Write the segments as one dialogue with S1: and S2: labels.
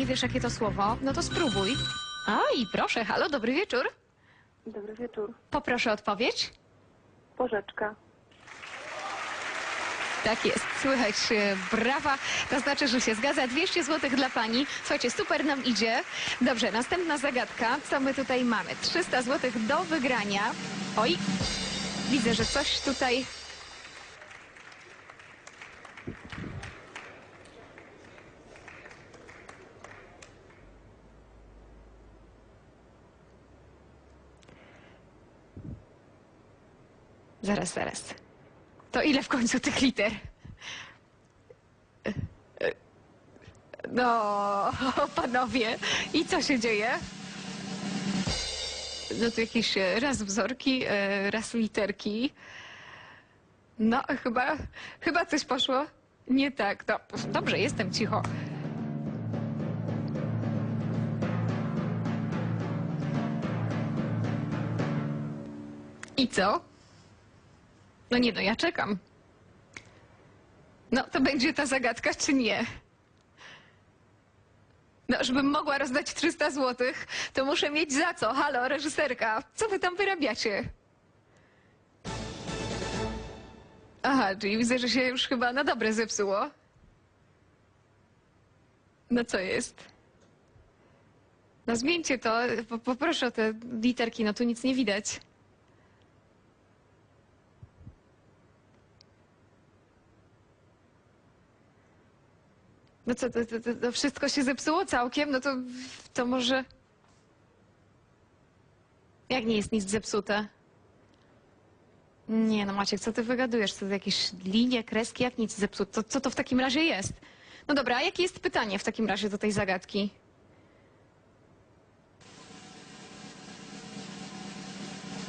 S1: nie wiesz, jakie to słowo, no to spróbuj. A i proszę, halo, dobry wieczór.
S2: Dobry wieczór.
S1: Poproszę odpowiedź.
S2: Porzeczka.
S1: Tak jest, słychać e, brawa, to znaczy, że się zgadza. 200 zł dla pani. Słuchajcie, super nam idzie. Dobrze, następna zagadka. Co my tutaj mamy? 300 zł do wygrania. Oj, widzę, że coś tutaj... Zaraz, zaraz. To ile w końcu tych liter? No, panowie, i co się dzieje? No to jakieś e, raz wzorki, e, raz literki. No, chyba, chyba coś poszło nie tak. No, dobrze, jestem cicho. I co? No nie, no ja czekam. No, to będzie ta zagadka, czy nie? No, żebym mogła rozdać 300 złotych, to muszę mieć za co. Halo, reżyserka, co wy tam wyrabiacie? Aha, czyli widzę, że się już chyba na dobre zepsuło. No co jest? No zmieńcie to, po- poproszę o te literki, no tu nic nie widać. No co, to, to, to, wszystko się zepsuło całkiem? No to, to może... Jak nie jest nic zepsute? Nie no Maciek, co ty wygadujesz? Co to jakieś linie, kreski, jak nic zepsute? Co to w takim razie jest? No dobra, a jakie jest pytanie w takim razie do tej zagadki?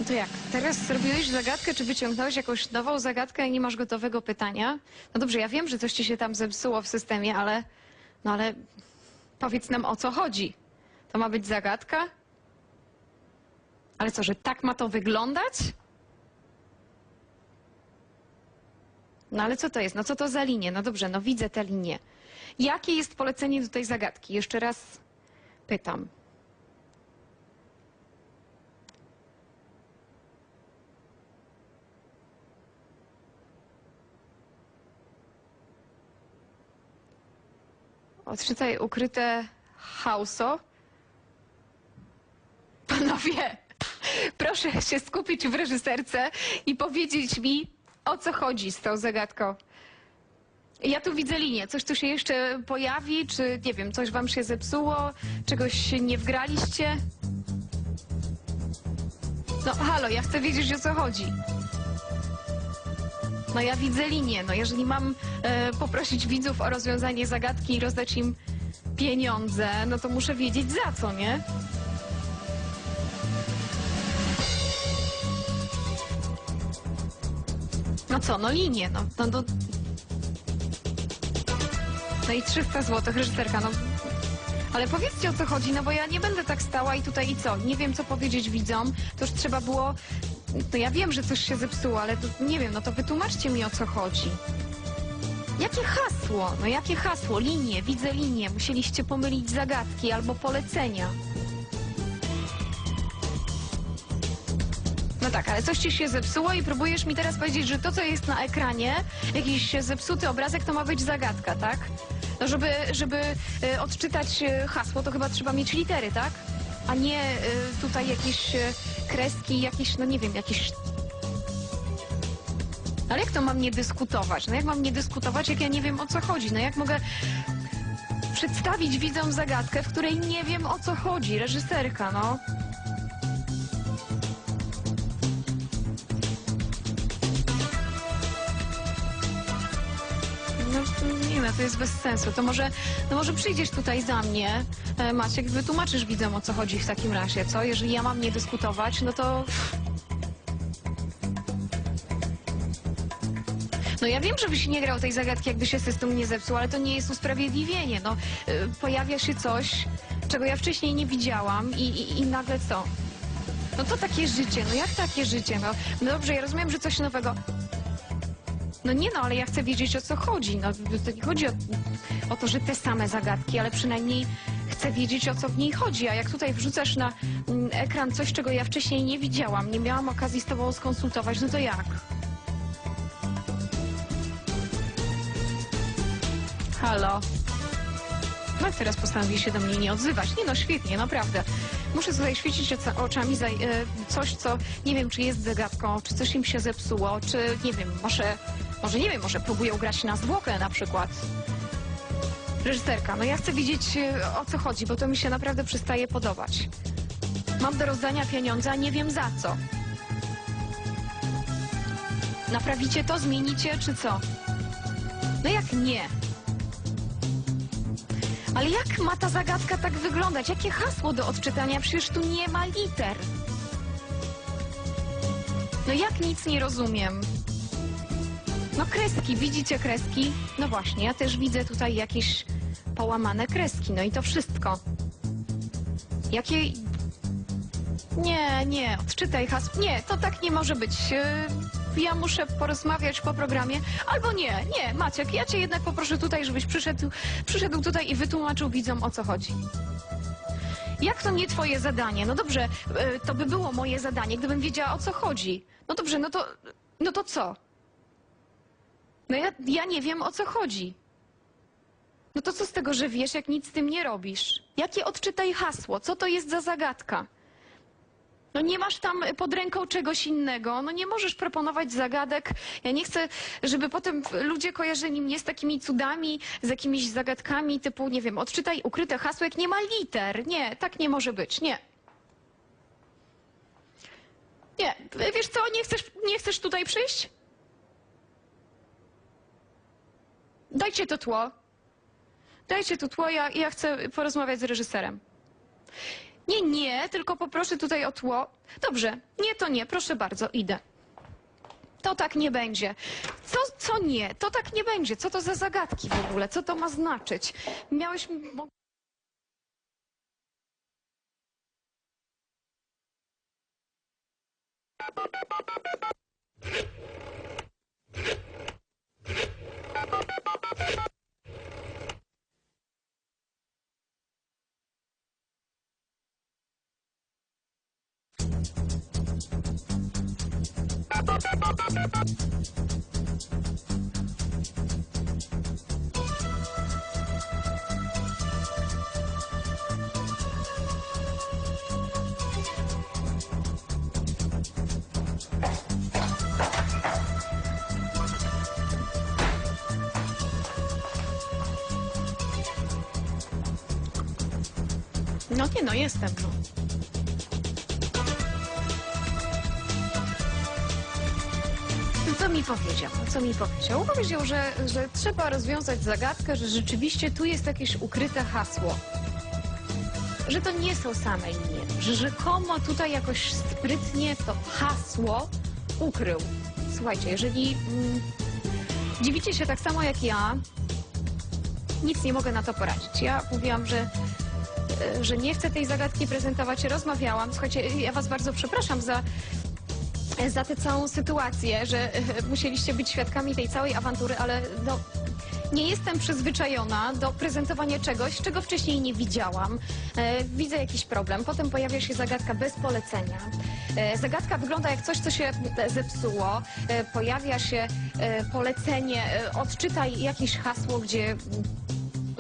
S1: No to jak? Teraz zrobiłeś zagadkę, czy wyciągnąłeś jakąś nową zagadkę i nie masz gotowego pytania? No dobrze, ja wiem, że coś ci się tam zepsuło w systemie, ale... No ale powiedz nam o co chodzi. To ma być zagadka? Ale co, że tak ma to wyglądać? No ale co to jest? No co to za linie? No dobrze, no widzę tę linię. Jakie jest polecenie do tej zagadki? Jeszcze raz pytam. Odczytaj ukryte hauso. Panowie, proszę się skupić w reżyserce i powiedzieć mi, o co chodzi z tą zagadką. Ja tu widzę linię. Coś tu się jeszcze pojawi, czy nie wiem, coś wam się zepsuło, czegoś nie wgraliście? No halo, ja chcę wiedzieć, o co chodzi. No ja widzę linię. No jeżeli mam e, poprosić widzów o rozwiązanie zagadki i rozdać im pieniądze, no to muszę wiedzieć za co, nie? No co, no linię, no, no, no. No i 300 zł, reżyserka, no. Ale powiedzcie o co chodzi, no bo ja nie będę tak stała i tutaj i co? Nie wiem co powiedzieć widzom, to już trzeba było... No ja wiem, że coś się zepsuło, ale to, nie wiem, no to wytłumaczcie mi o co chodzi. Jakie hasło? No jakie hasło? Linie, widzę linię. Musieliście pomylić zagadki albo polecenia. No tak, ale coś ci się zepsuło i próbujesz mi teraz powiedzieć, że to, co jest na ekranie, jakiś zepsuty obrazek, to ma być zagadka, tak? No żeby, żeby y, odczytać y, hasło, to chyba trzeba mieć litery, tak? A nie y, tutaj jakieś y, kreski, jakieś, no nie wiem, jakieś... Ale jak to mam nie dyskutować? No jak mam nie dyskutować, jak ja nie wiem o co chodzi? No jak mogę przedstawić widzom zagadkę, w której nie wiem o co chodzi? Reżyserka, no. No to jest bez sensu. To może, no może przyjdziesz tutaj za mnie, e, Maciek, wytłumaczysz widzom o co chodzi w takim razie, co? Jeżeli ja mam nie dyskutować, no to... No ja wiem, żebyś nie grał tej zagadki, jakby się system nie zepsuł, ale to nie jest usprawiedliwienie. No, e, pojawia się coś, czego ja wcześniej nie widziałam i, i, i nagle co? No to takie życie, no jak takie życie? No, no dobrze, ja rozumiem, że coś nowego. No nie no, ale ja chcę wiedzieć o co chodzi. No to nie chodzi o, o to, że te same zagadki, ale przynajmniej chcę wiedzieć, o co w niej chodzi. A jak tutaj wrzucasz na mm, ekran coś, czego ja wcześniej nie widziałam, nie miałam okazji z tobą skonsultować, no to jak? Halo? No teraz postanowi się do mnie nie odzywać? Nie no, świetnie, naprawdę. Muszę tutaj świecić oczami za e, coś, co nie wiem, czy jest zagadką, czy coś im się zepsuło, czy nie wiem, może, może nie wiem, może próbują grać na zwłokę na przykład. Reżyserka, no ja chcę wiedzieć e, o co chodzi, bo to mi się naprawdę przestaje podobać. Mam do rozdania pieniądze, a nie wiem za co. Naprawicie to, zmienicie, czy co? No jak nie? Ale jak ma ta zagadka tak wyglądać? Jakie hasło do odczytania? Przecież tu nie ma liter. No jak nic nie rozumiem? No kreski, widzicie kreski? No właśnie, ja też widzę tutaj jakieś połamane kreski. No i to wszystko. Jakie... Nie, nie, odczytaj hasło. Nie, to tak nie może być. Yy, Ja muszę porozmawiać po programie. Albo nie, nie, Maciek, ja cię jednak poproszę tutaj, żebyś przyszedł, przyszedł tutaj i wytłumaczył widzom, o co chodzi. Jak to nie twoje zadanie? No dobrze, yy, to by było moje zadanie, gdybym wiedziała, o co chodzi. No dobrze, no to, no to co? No ja, ja nie wiem, o co chodzi. No to co z tego, że wiesz, jak nic z tym nie robisz? Jakie odczytaj hasło? Co to jest za zagadka? No nie masz tam pod ręką czegoś innego, no nie możesz proponować zagadek. Ja nie chcę, żeby potem ludzie kojarzyli mnie z takimi cudami, z jakimiś zagadkami typu, nie wiem, odczytaj ukryte hasło, jak nie ma liter. Nie, tak nie może być, nie. Nie, wiesz co, nie chcesz, nie chcesz tutaj przyjść? Dajcie to tło. Dajcie to tło, ja, ja chcę porozmawiać z reżyserem. Nie, nie, tylko poproszę tutaj o tło. Dobrze, nie, to nie, proszę bardzo, idę. To tak nie będzie. Co, co nie? To tak nie będzie. Co to za zagadki w ogóle? Co to ma znaczyć? Miałeś... No nie, no jestem, no. Mi powiedział? Co mi powiedział? Powiedział, że, że trzeba rozwiązać zagadkę, że rzeczywiście tu jest jakieś ukryte hasło. Że to nie są same linie. Że rzekomo tutaj jakoś sprytnie to hasło ukrył. Słuchajcie, jeżeli mm, dziwicie się tak samo jak ja, nic nie mogę na to poradzić. Ja mówiłam, że e, że nie chcę tej zagadki prezentować. Rozmawiałam. Słuchajcie, ja was bardzo przepraszam za, za tę całą sytuację, że e, musieliście być świadkami tej całej awantury, ale no, nie jestem przyzwyczajona do prezentowania czegoś, czego wcześniej nie widziałam. E, widzę jakiś problem, potem pojawia się zagadka bez polecenia. E, zagadka wygląda jak coś, co się zepsuło. Pojawia się polecenie, odczytaj jakieś hasło, gdzie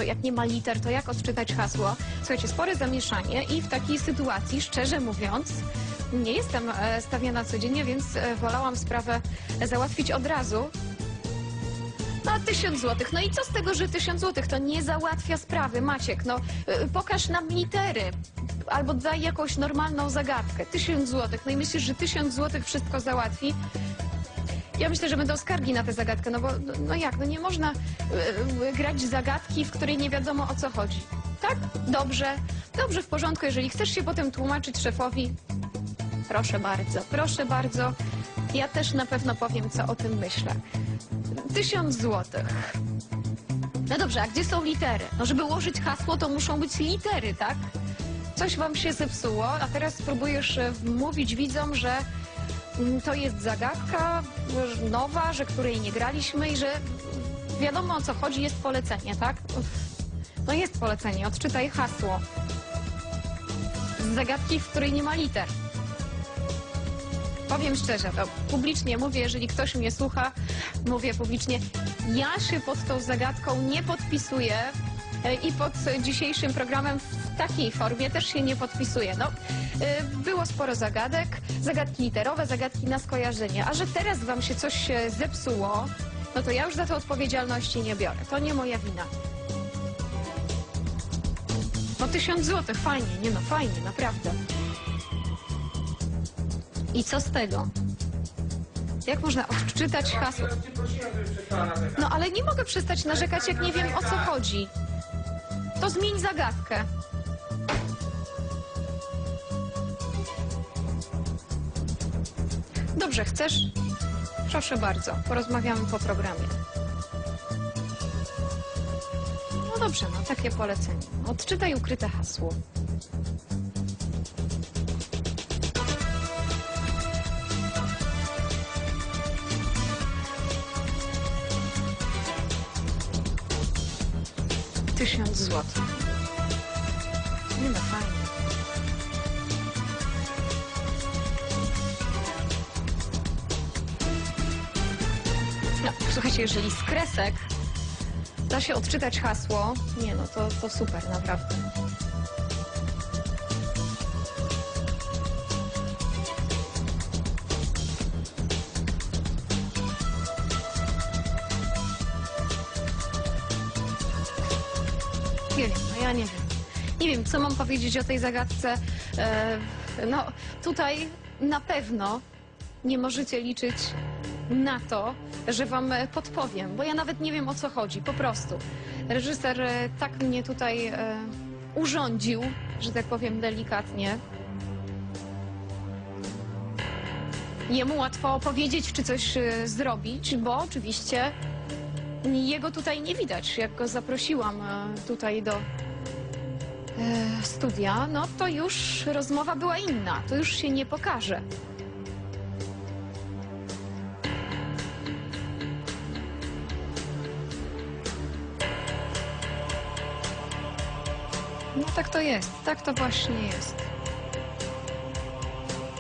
S1: to jak nie ma liter, to jak odczytać hasło? Słuchajcie, spore zamieszanie i w takiej sytuacji, szczerze mówiąc, nie jestem e, stawiana codziennie, więc e, wolałam sprawę załatwić od razu. No, tysiąc złotych. No i co z tego, że tysiąc złotych? To nie załatwia sprawy, Maciek. No, y, pokaż nam litery. Albo daj jakąś normalną zagadkę. Tysiąc złotych. No i myślisz, że tysiąc złotych wszystko załatwi? Ja myślę, że będą skargi na tę zagadkę, no bo no, no jak, no nie można y, y, grać zagadki, w której nie wiadomo o co chodzi. Tak? Dobrze. Dobrze, w porządku. Jeżeli chcesz się potem tłumaczyć szefowi, proszę bardzo, proszę bardzo. Ja też na pewno powiem, co o tym myślę. Tysiąc złotych. No dobrze, a gdzie są litery? No żeby ułożyć hasło, to muszą być litery, tak? Coś wam się zepsuło, a teraz próbujesz e, wmówić widzom, że mm, to jest zagadka nowa, że której nie graliśmy i że wiadomo o co chodzi, jest polecenie, tak? No jest polecenie, odczytaj hasło. Z zagadki, w której nie ma liter. Powiem szczerze, to publicznie mówię, jeżeli ktoś mnie słucha, mówię publicznie, ja się pod tą zagadką nie podpisuję e, i pod dzisiejszym programem w takiej formie też się nie podpisuję. No, e, było sporo zagadek, zagadki literowe, zagadki na skojarzenie, a że teraz wam się coś e, zepsuło, no to ja już za to odpowiedzialności nie biorę. To nie moja wina. No tysiąc złotych, fajnie, nie no fajnie, naprawdę. I co z tego? Jak można odczytać hasło? No ale nie mogę przestać narzekać, jak nie wiem o co chodzi. To zmień zagadkę. Dobrze, chcesz? Proszę bardzo, porozmawiamy po programie. No dobrze, no takie polecenie. Odczytaj ukryte hasło. Tysiąc złotych. Nie no, fajnie. No, słuchajcie, jeżeli z kresek da się odczytać hasło, nie no, to, to super, naprawdę. Nie wiem, no ja nie wiem. Nie wiem, co mam powiedzieć o tej zagadce. E, no, tutaj na pewno nie możecie liczyć na to, że wam podpowiem, bo ja nawet nie wiem o co chodzi, po prostu. Reżyser e, tak mnie tutaj e, urządził, że tak powiem delikatnie. Jemu łatwo powiedzieć, czy coś e, zrobić, bo oczywiście jego tutaj nie widać. Jak go zaprosiłam e, tutaj do e, studia, no to już rozmowa była inna. To już się nie pokaże. No tak to jest, tak to właśnie jest.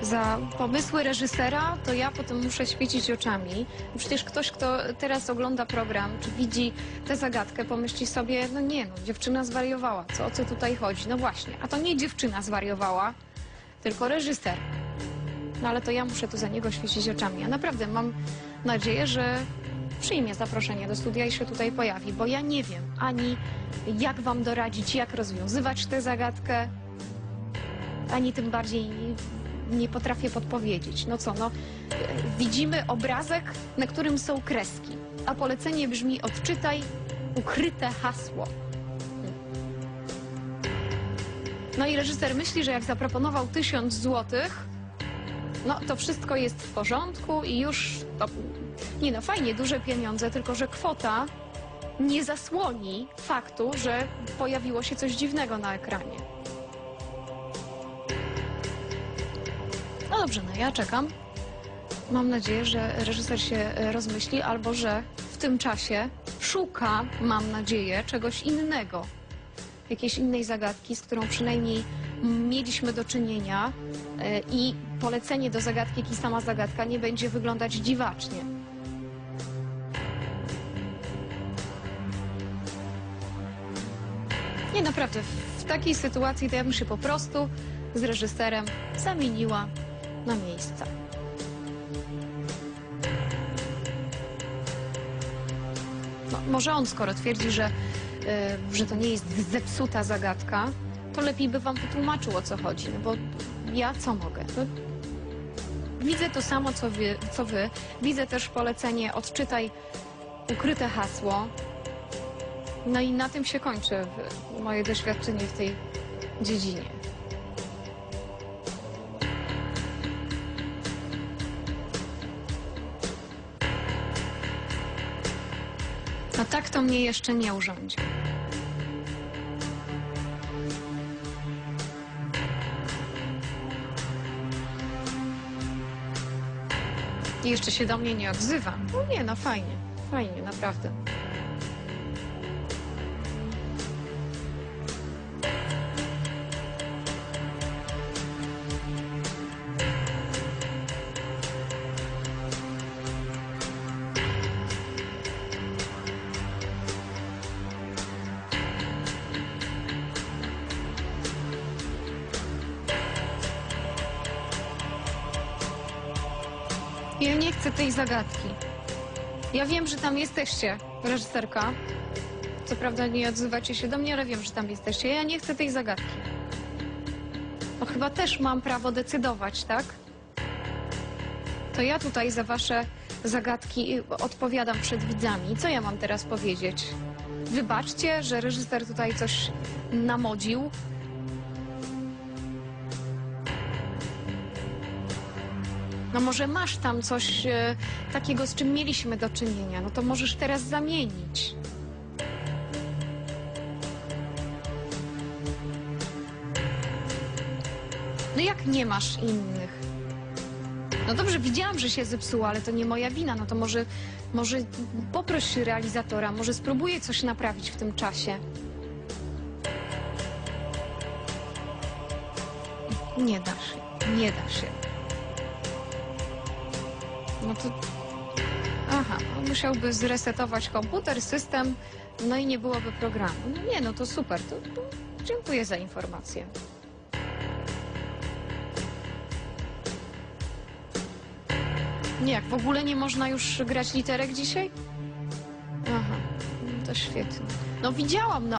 S1: Za pomysły reżysera to ja potem muszę świecić oczami. Przecież ktoś, kto teraz ogląda program, czy widzi tę zagadkę, pomyśli sobie, no nie no, dziewczyna zwariowała, co, o co tutaj chodzi? No właśnie, a to nie dziewczyna zwariowała, tylko reżyser. No ale to ja muszę tu za niego świecić oczami. Ja naprawdę mam nadzieję, że przyjmie zaproszenie do studia i się tutaj pojawi, bo ja nie wiem ani jak wam doradzić, jak rozwiązywać tę zagadkę, ani tym bardziej nie potrafię podpowiedzieć. No co, no, e, widzimy obrazek, na którym są kreski, a polecenie brzmi odczytaj ukryte hasło. No i reżyser myśli, że jak zaproponował tysiąc złotych, no to wszystko jest w porządku i już to, nie no, fajnie, duże pieniądze, tylko że kwota nie zasłoni faktu, że pojawiło się coś dziwnego na ekranie. Dobrze, no ja czekam. Mam nadzieję, że reżyser się e, rozmyśli, albo że w tym czasie szuka, mam nadzieję, czegoś innego. Jakiejś innej zagadki, z którą przynajmniej mieliśmy do czynienia e, i polecenie do zagadki, jak i sama zagadka nie będzie wyglądać dziwacznie. Nie, naprawdę, w takiej sytuacji to ja bym się po prostu z reżyserem zamieniła na miejsce. No, może on, skoro twierdzi, że, y, że to nie jest zepsuta zagadka, to lepiej by wam wytłumaczył, o co chodzi, no bo ja co mogę? Widzę to samo, co wy, co wy. Widzę też polecenie odczytaj ukryte hasło. No i na tym się kończy moje doświadczenie w tej dziedzinie. No tak to mnie jeszcze nie urządzi. I jeszcze się do mnie nie odzywa. No nie, no fajnie, fajnie, naprawdę. Chcę tej zagadki. Ja wiem, że tam jesteście, reżyserka. Co prawda nie odzywacie się do mnie, ale wiem, że tam jesteście. Ja nie chcę tej zagadki. Bo chyba też mam prawo decydować, tak? To ja tutaj za wasze zagadki odpowiadam przed widzami. Co ja mam teraz powiedzieć? Wybaczcie, że reżyser tutaj coś namodził. No może masz tam coś e, takiego, z czym mieliśmy do czynienia. No to możesz teraz zamienić. No jak nie masz innych? No dobrze, widziałam, że się zepsuło, ale to nie moja wina. No to może, może poproś realizatora, może spróbuję coś naprawić w tym czasie. Nie da się, nie da się. No to... Aha, musiałby zresetować komputer, system, no i nie byłoby programu. No nie, no to super, to, to dziękuję za informację. Nie, jak w ogóle nie można już grać literek dzisiaj? Aha, no to świetnie. No widziałam, no